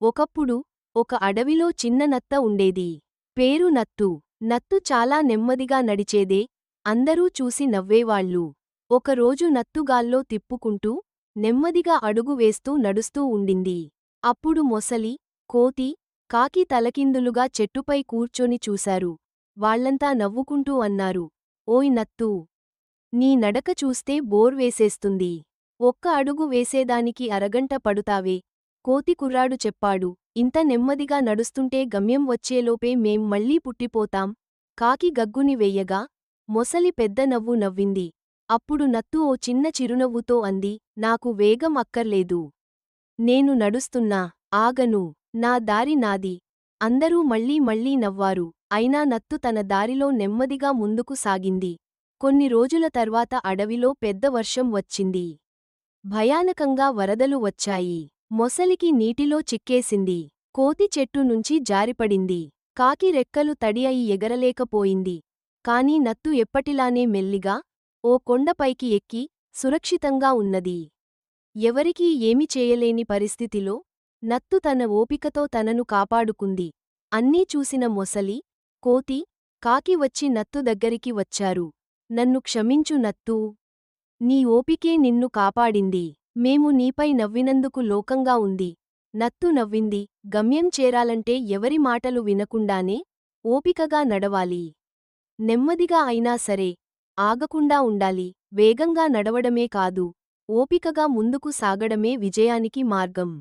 ఒకప్పుడు ఒక అడవిలో చిన్న నత్త ఉండేది. పేరు నత్తు. నత్తు చాలా నెమ్మదిగా నడిచేదే. అందరూ చూసి నవ్వేవాళ్ళు. ఒకరోజు నత్తుగాల్లో తిప్పుకుంటూ నెమ్మదిగా అడుగు వేస్తూ నడుస్తూ ఉండింది. అప్పుడు మొసలి కోతి కాకి తలకిందులుగా చెట్టుపై కూర్చొని చూశారు. వాళ్ళంతా నవ్వుకుంటూ అన్నారు ఓయ్ నత్తూ! నీ నడక చూస్తే బోర్ వేసేస్తుంది. ఒక్క అడుగు వేసేదానికి అరగంట పడుతావే. కోతి కుర్రాడు చెప్పాడు ఇంత నెమ్మదిగా నడుస్తుంటే గమ్యం వచ్చేలోపే మేం మళ్ళీ పుట్టిపోతాం. కాకి గగ్గుని వెయ్యగా మొసలి పెద్ద నవ్వు నవ్వింది. అప్పుడు నత్తు ఓ చిన్న చిరునవ్వుతో అంది నాకు వేగం అక్కర్లేదు. నేను నడుస్తున్నా ఆగను. నా దారి నాది. అందరూ మళ్ళీ మళ్ళీ నవ్వారు. అయినా నత్తు తన దారిలో నెమ్మదిగా ముందుకు సాగింది. కొన్ని రోజుల తర్వాత అడవిలో పెద్ద వర్షం వచ్చింది. భయానకంగా వరదలు వచ్చాయి. మొసలికి నీటిలో చిక్కేసింది. కోతి చెట్టు నుంచి జారిపడింది. కాకి రెక్కలు తడి అయి ఎగరలేకపోయింది. కాని నత్తు ఎప్పటిలానే మెల్లిగా ఓ కొండపైకి ఎక్కి సురక్షితంగా ఉన్నది. ఎవరికీ ఏమి చేయలేని పరిస్థితిలో నత్తు తన ఓపికతో తనను కాపాడుకుంది. అన్నీ చూసిన మొసలి కోతి కాకి వచ్చి నత్తు దగ్గరికి వచ్చారు. నన్ను క్షమించు నత్తూ! నీ ఓపికే నిన్ను కాపాడింది. మేము నీపై నవ్వినందుకు లోకంగా ఉంది. నత్తు నవ్వింది. గమ్యం చేరాలంటే ఎవరి మాటలు వినకుండానే ఓపికగా నడవాలి. నెమ్మదిగా అయినా సరే ఆగకుండా ఉండాలి. వేగంగా నడవడమే కాదు ఓపికగా ముందుకు సాగడమే విజయానికి మార్గం.